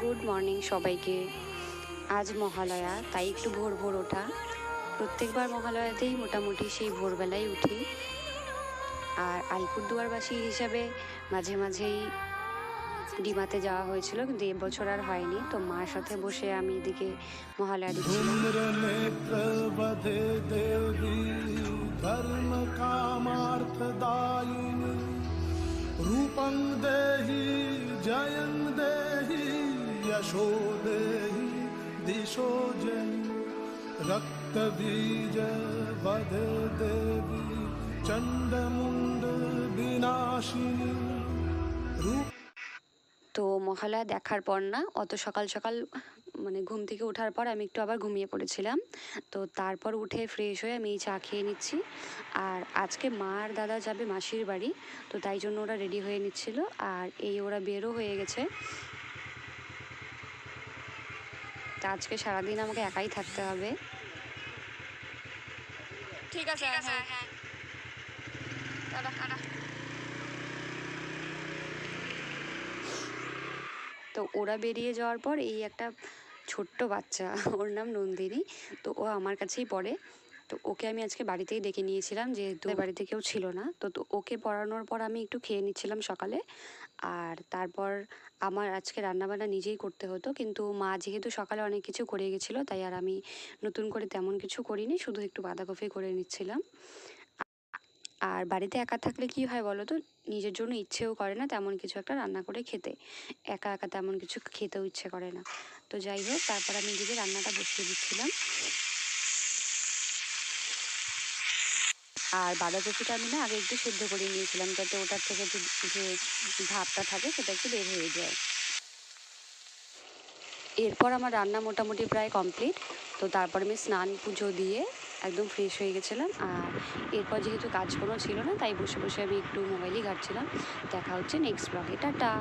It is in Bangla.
গুড মর্নিং সবাইকে। আজ মহালয়া, তাই একটু ভোর ভোর ওঠা। প্রত্যেকবার মহালয়াতেই মোটামুটি সেই ভোরবেলায় উঠি। আর আলিপুরদুয়ারবাসী হিসাবে মাঝে মাঝেই ডিমাতে যাওয়া হয়েছিল, কিন্তু এবছর আর হয়নি। তো মার সাথে বসে আমি এদিকে মহালয়া দিচ্ছিলাম রূপং দেহি জয়ং দেহি, যশো দেহি, দিশো জয়ী। রক্তবীজ বধে দেবী, চণ্ডমুণ্ড বিনাশিনী। রূপ তো মহালয়া দেখার পর না, অত সকাল সকাল মানে ঘুম থেকে ওঠার পর আমি একটু আবার ঘুমিয়ে পড়েছিলাম। তো তারপর উঠে ফ্রেশ হয়ে আমি চা খেয়ে নিচ্ছি। আর আজকে মা আর দাদা যাবে মাসির বাড়ি তো তাই জন্য ওরা রেডি হয়ে নিচ্ছিল। আর এই ওরা বেরও হয়ে গেছে। তা আজকে সারাদিন আমাকে একাই থাকতে হবে। ঠিক আছে হ্যাঁ। হ্যাঁ। Tata tata. তো ওরা বেরিয়ে যাওয়ার পর এই একটা ছোট্ট বাচ্চা ওর নাম নন্দিনী। তো ও আমার কাছেই পড়ে। তো ওকে আমি আজকে বাড়িতেই ডেকে নিয়েছিলাম যেহেতু বাড়িতে কেউ ছিল না। তো তো ওকে পড়ানোর পর আমি একটু খেয়ে নিচ্ছিলাম সকালে। আর তারপর আমার আজকে রান্নাবান্না নিজেই করতে হতো। কিন্তু মা যেহেতু সকালে অনেক কিছু করে গেছিল তাই আর আমি নতুন করে তেমন কিছু করিনি। শুধু একটু বাঁধাকপি করে নিচ্ছিলাম। আর বাড়িতে একা থাকলে কি হয় বলো তো? নিজের জন্য ইচ্ছেও করে না তেমন কিছু একটা রান্না করে খেতে। একা একা তেমন কিছু খেতেও ইচ্ছে করে না। তো যাই হোক, তারপর আমি এদিকে রান্নাটা বসিয়ে দিচ্ছিলাম। আর বাঁধাকপিটা আমি না আগে একটু সেদ্ধ করে নিয়েছিলাম যাতে ওটার থেকে যে ভাবটা থাকে সেটা একটু বের হয়ে যায়। এরপর আমার রান্না মোটামুটি প্রায় কমপ্লিট। তো তারপর আমি স্নান পুজো দিয়ে একদম ফ্রেশ হয়ে গেছিলাম। আর এরপর যেহেতু কাজ কোনো ছিল না, তাই বসে বসে আমি একটু মোবাইলই ঘাটছিলাম। দেখা হচ্ছে নেক্সট ব্লগে টাটা!